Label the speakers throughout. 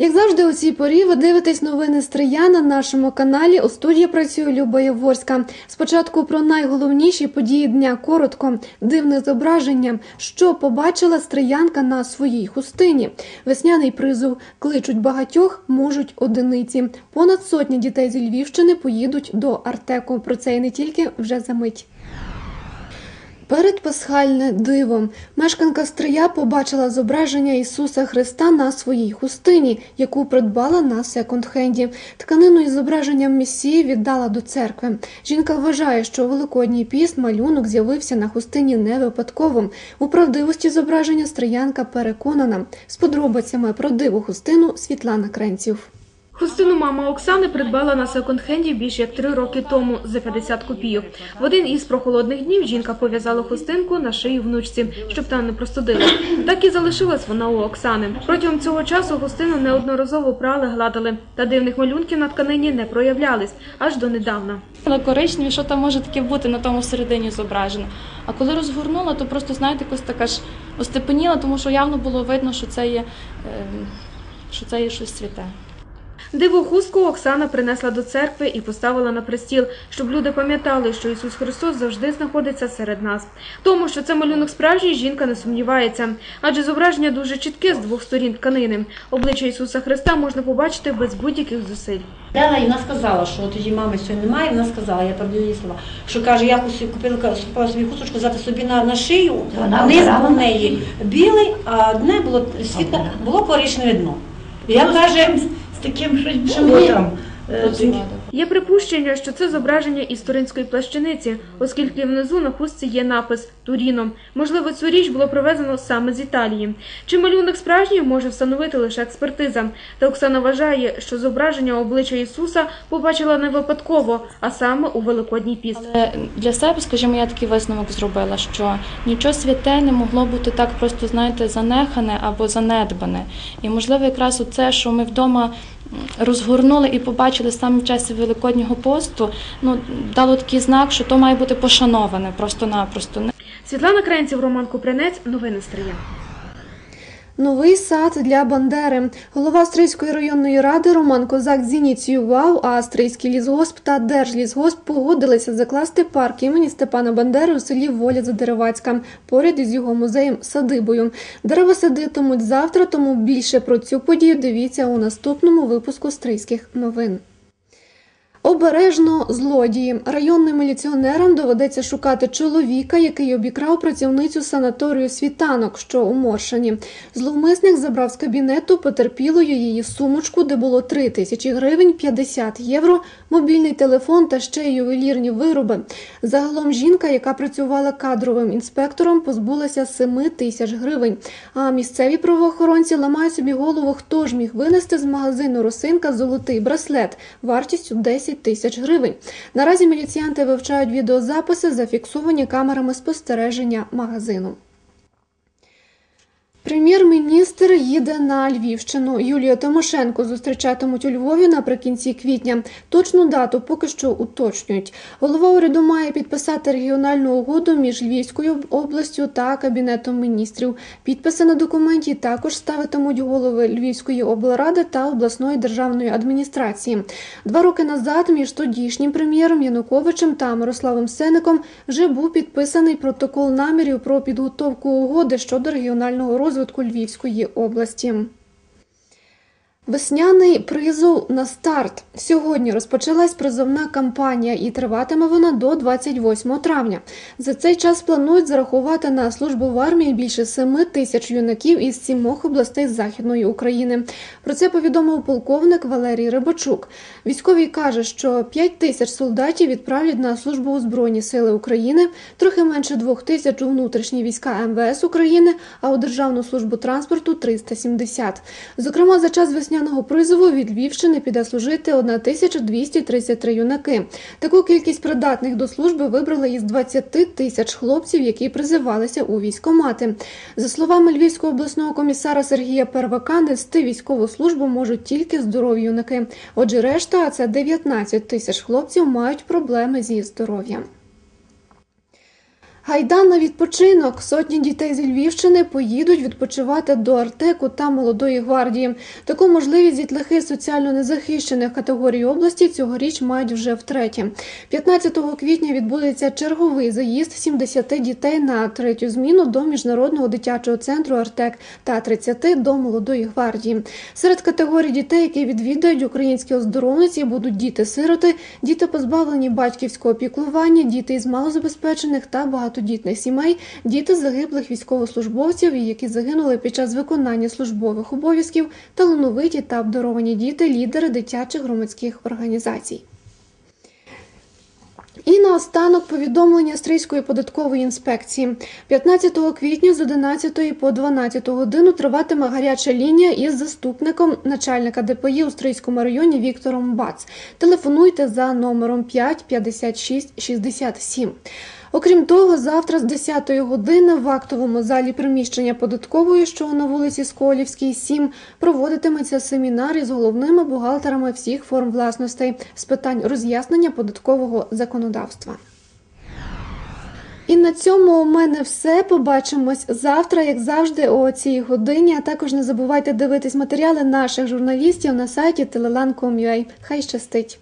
Speaker 1: Як завжди, у цій порі ви дивитесь новини Стрия на нашому каналі. У студії працює Люба Яворська. Спочатку про найголовніші події дня коротко, дивне зображення, що побачила стриянка на своїй хустині. Весняний призов кличуть багатьох, можуть одиниці. Понад сотня дітей зі Львівщини поїдуть до Артеку. Про це і не тільки вже за мить. Передпасхальне диво. Мешканка Стрия побачила зображення Ісуса Христа на своїй хустині, яку придбала на секонд-хенді. Тканину із зображенням Месії віддала до церкви. Жінка вважає, що Великодній піст малюнок з'явився на хустині не випадково. У правдивості зображення Стриянка переконана. З подробицями про диву хустину Світлана Кренців.
Speaker 2: Хустину мама Оксани придбала на секонд-хенді більш як три роки тому за 50 копійок. В один із прохолодних днів жінка пов'язала хустинку на шиї внучці, щоб та не простудила. Так і залишилась вона у Оксани. Протягом цього часу хустину неодноразово прали, гладили, та дивних малюнків на тканині не проявлялись аж до недавна.
Speaker 3: На коричневі, що там може таке бути на тому середині зображено. А коли розгорнула, то просто, знаєте, якось така ж остепеніла, тому що явно було видно, що це є, е, що це є щось святе.
Speaker 2: Диву хустку Оксана принесла до церкви і поставила на престіл, щоб люди пам'ятали, що Ісус Христос завжди знаходиться серед нас. Тому, що це малюнок справжній, жінка не сумнівається, адже зображення дуже чітке з двох сторін тканини. Обличчя Ісуса Христа можна побачити без будь-яких зусиль.
Speaker 4: Дала і вона сказала, що тоді мами сьогодні немає. Вона сказала, я передаю її слова, що каже, я купила собі хусточку взяти собі на, на шию,
Speaker 5: Вона
Speaker 4: низ був неї білий, а дне було світло, було коричневе дно. Я каже,
Speaker 5: таким щось було там. е,
Speaker 2: Є припущення, що це зображення із туринської плащаниці, оскільки внизу на хустці є напис Туріно. Можливо, цю річ було привезено саме з Італії. Чи малюнок справжній може встановити лише експертиза. Та Оксана вважає, що зображення обличчя Ісуса побачила не випадково, а саме у Великодній піст.
Speaker 3: Але для себе, скажімо, я такий висновок зробила, що нічого святе не могло бути так просто, знаєте, занехане або занедбане. І можливо, якраз оце, що ми вдома розгорнули і побачили саме в часі Великоднього посту, ну дало такий знак, що то має бути пошановане просто-напросто.
Speaker 2: Світлана Кренців, Роман Купринець, новини Стрия.
Speaker 1: Новий сад для Бандери. Голова Стрийської районної ради Роман Козак зініціював, а Стрийський лісгосп та Держлісгосп погодилися закласти парк імені Степана Бандери у селі Воля Задеревацька поряд із його музеєм садибою. Дерева садитимуть завтра, тому більше про цю подію дивіться у наступному випуску Стрийських новин. Обережно злодії. Районним міліціонерам доведеться шукати чоловіка, який обікрав працівницю санаторію світанок, що у Моршині. Зловмисник забрав з кабінету потерпілою її сумочку, де було 3 тисячі гривень, 50 євро, мобільний телефон та ще й ювелірні вироби. Загалом жінка, яка працювала кадровим інспектором, позбулася 7 тисяч гривень. А місцеві правоохоронці ламають собі голову, хто ж міг винести з магазину Росинка золотий браслет вартістю 10 тисяч гривень. Наразі міліціянти вивчають відеозаписи, зафіксовані камерами спостереження магазину. Прем'єр-міністр їде на Львівщину. Юлію Тимошенко зустрічатимуть у Львові наприкінці квітня. Точну дату поки що уточнюють. Голова уряду має підписати регіональну угоду між Львівською областю та кабінетом міністрів. Підписи на документі також ставитимуть голови Львівської облради та обласної державної адміністрації. Два роки назад між тодішнім прем'єром Януковичем та Мирославом Сеником вже був підписаний протокол намірів про підготовку угоди щодо регіонального розвитку Львівської області. Весняний призов на старт. Сьогодні розпочалась призовна кампанія і триватиме вона до 28 травня. За цей час планують зарахувати на службу в армії більше 7 тисяч юнаків із сімох областей Західної України. Про це повідомив полковник Валерій Рибачук. Військовий каже, що 5 тисяч солдатів відправлять на службу у Збройні Сили України, трохи менше 2 тисяч у внутрішні війська МВС України, а у Державну службу транспорту 370. Зокрема, за час весняного призову від Львівщини піде служити 1233 юнаки. Таку кількість придатних до служби вибрали із 20 тисяч хлопців, які призивалися у військомати. За словами Львівського обласного комісара Сергія Первака, нести військову службу можуть тільки здорові юнаки. Отже, решта, а це 19 тисяч хлопців, мають проблеми зі здоров'ям. Гайда на відпочинок. Сотні дітей з Львівщини поїдуть відпочивати до Артеку та Молодої гвардії. Таку можливість дітлахи соціально незахищених категорій області цьогоріч мають вже втретє. 15 квітня відбудеться черговий заїзд 70 дітей на третю зміну до міжнародного дитячого центру Артек та 30 до Молодої гвардії. Серед категорій дітей, які відвідають українські оздоровниці, будуть діти-сироти, діти позбавлені батьківського піклування, діти із малозабезпечених та багатодітних сімей, діти загиблих військовослужбовців, які загинули під час виконання службових обов'язків, талановиті та обдаровані діти, лідери дитячих громадських організацій. І наостанок повідомлення Стрийської податкової інспекції. 15 квітня з 11 по 12 годину триватиме гаряча лінія із заступником начальника ДПІ у Стрийському районі Віктором Бац. Телефонуйте за номером 5 56 67. Окрім того, завтра з 10 години в актовому залі приміщення податкової, що на вулиці Сколівській, 7, проводитиметься семінар із головними бухгалтерами всіх форм власностей з питань роз'яснення податкового законодавства. І на цьому у мене все. Побачимось завтра, як завжди, о цій годині. А також не забувайте дивитись матеріали наших журналістів на сайті telelan.com.ua. Хай щастить!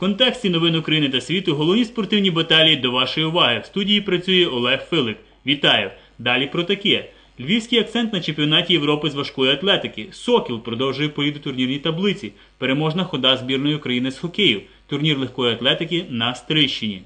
Speaker 6: Контексті новин України та світу головні спортивні баталії до вашої уваги. В студії працює Олег Филик. Вітаю! Далі про таке. Львівський акцент на чемпіонаті Європи з важкої атлетики. Сокіл продовжує поїду турнірній таблиці. Переможна хода збірної України з хокею. Турнір легкої атлетики на Стрищині.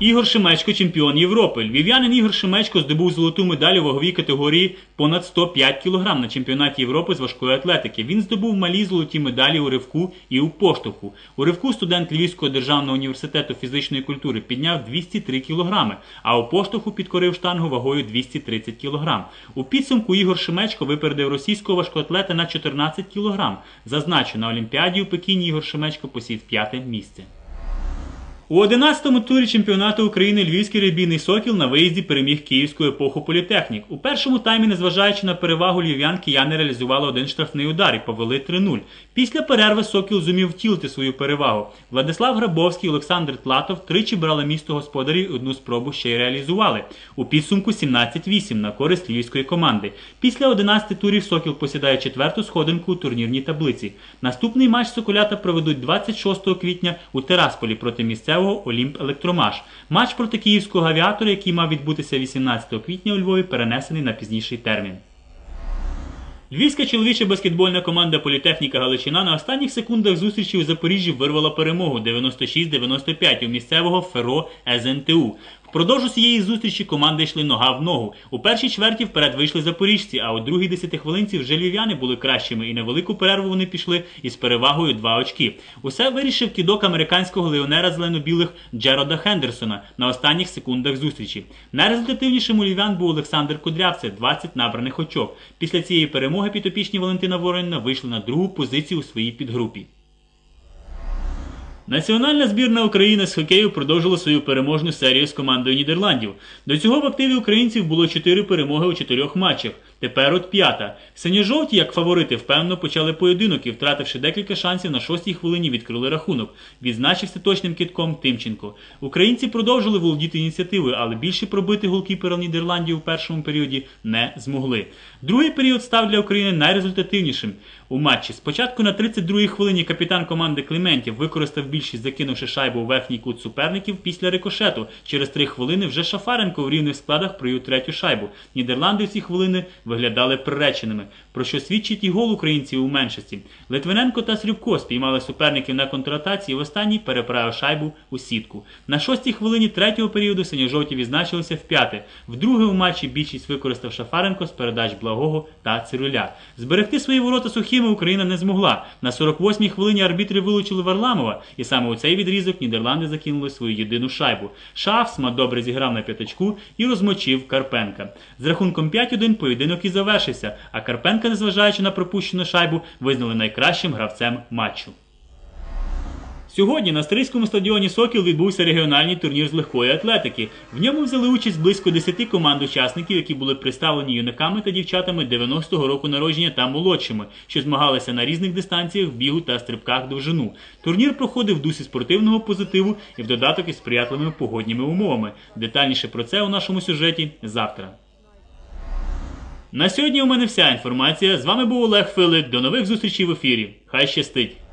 Speaker 6: Ігор Шемечко чемпіон Європи. Львів'янин Ігор Шемечко здобув золоту медаль у ваговій категорії понад 105 кг на чемпіонаті Європи з важкої атлетики. Він здобув малі золоті медалі у ривку і у поштовху. У ривку студент Львівського державного університету фізичної культури підняв 203 кг, а у поштовху підкорив штангу вагою 230 кг. У підсумку Ігор Шемечко випередив російського важкоатлета на 14 кг. Зазначу, на Олімпіаді у Пекіні Ігор Шемечко посів п'яте місце. У 11-му турі чемпіонату України Львівський ребійний сокіл на виїзді переміг Київську епоху політехнік. У першому таймі, незважаючи на перевагу львів'ян, кияни реалізували один штрафний удар і повели 3-0. Після перерви сокіл зумів втілити свою перевагу. Владислав Грабовський і Олександр Тлатов тричі брали місто господарів і одну спробу ще й реалізували. У підсумку 17-8 на користь львівської команди. Після 11 турів сокіл посідає четверту сходинку у турнірній таблиці. Наступний матч соколята проведуть 26 квітня у Терасполі проти місцевого Олімп Електромаш. Матч проти київського авіатора, який мав відбутися 18 квітня у Львові, перенесений на пізніший термін. Львівська чоловіча баскетбольна команда Політехніка Галичина на останніх секундах зустрічі у Запоріжжі вирвала перемогу 96-95 у місцевого ФЕРО СНТУ. Впродовж усієї зустрічі команди йшли нога в ногу. У першій чверті вперед вийшли запоріжці, а у другій десятихвилинці вже львів'яни були кращими, і на велику перерву вони пішли із перевагою 2 очки. Усе вирішив кідок американського леонера зелено-білих Джерода Хендерсона на останніх секундах зустрічі. Найрезультативнішим у львів'ян був Олександр Кудрявце 20 набраних очок. Після цієї перемоги підопічні Валентина Воронина вийшли на другу позицію у своїй підгрупі. Національна збірна України з хокею продовжила свою переможну серію з командою Нідерландів. До цього в активі українців було 4 перемоги у 4 матчах. Тепер от п'ята. Синьо-жовті, як фаворити, впевнено почали поєдинок і, втративши декілька шансів на шостій хвилині, відкрили рахунок. Відзначився точним китком Тимченко. Українці продовжили володіти ініціативою, але більше пробити голкіперів Нідерландів у першому періоді не змогли. Другий період став для України найрезультативнішим у матчі. Спочатку на 32-й хвилині капітан команди Клементів використав більшість, закинувши шайбу у верхній кут суперників після рикошету. Через три хвилини вже Шафаренко в рівних складах провів третю шайбу. Нідерланди в ці хвилини виглядали приреченими, про що свідчить і гол українців у меншості. Литвиненко та Срюбко спіймали суперників на контратаці і в останній переправив шайбу у сітку. На шостій хвилині третього періоду синьо-жовті відзначилися в п'яте. Вдруге у матчі більшість використав Шафаренко з передач Благого та Цируля. Зберегти свої ворота сухими Україна не змогла. На 48-й хвилині арбітри вилучили Варламова і Саме у цей відрізок Нідерланди закинули свою єдину шайбу. Шафсма добре зіграв на п'ятачку і розмочив Карпенка. З рахунком 5-1 поєдинок і завершився, а Карпенка, незважаючи на пропущену шайбу, визнали найкращим гравцем матчу. Сьогодні на Стрийському стадіоні Сокіл відбувся регіональний турнір з легкої атлетики. В ньому взяли участь близько 10 команд учасників, які були представлені юнаками та дівчатами 90-го року народження та молодшими, що змагалися на різних дистанціях в бігу та стрибках довжину. Турнір проходив в дусі спортивного позитиву і в додаток із сприятливими погодніми умовами. Детальніше про це у нашому сюжеті завтра. На сьогодні у мене вся інформація. З вами був Олег Филик. До нових зустрічей в ефірі. Хай щастить!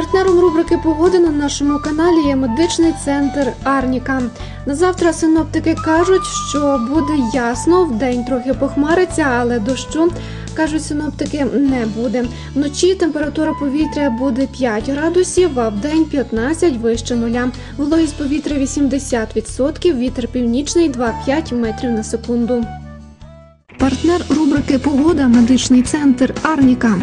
Speaker 1: Партнером рубрики Погода на нашому каналі є медичний центр Арніка. На завтра синоптики кажуть, що буде ясно, вдень трохи похмариться, але дощу кажуть синоптики не буде. Вночі температура повітря буде 5 градусів, а вдень 15 вище нуля. Вологість повітря 80%, вітер північний 2,5 метрів на секунду. Партнер рубрики Погода медичний центр Арніка.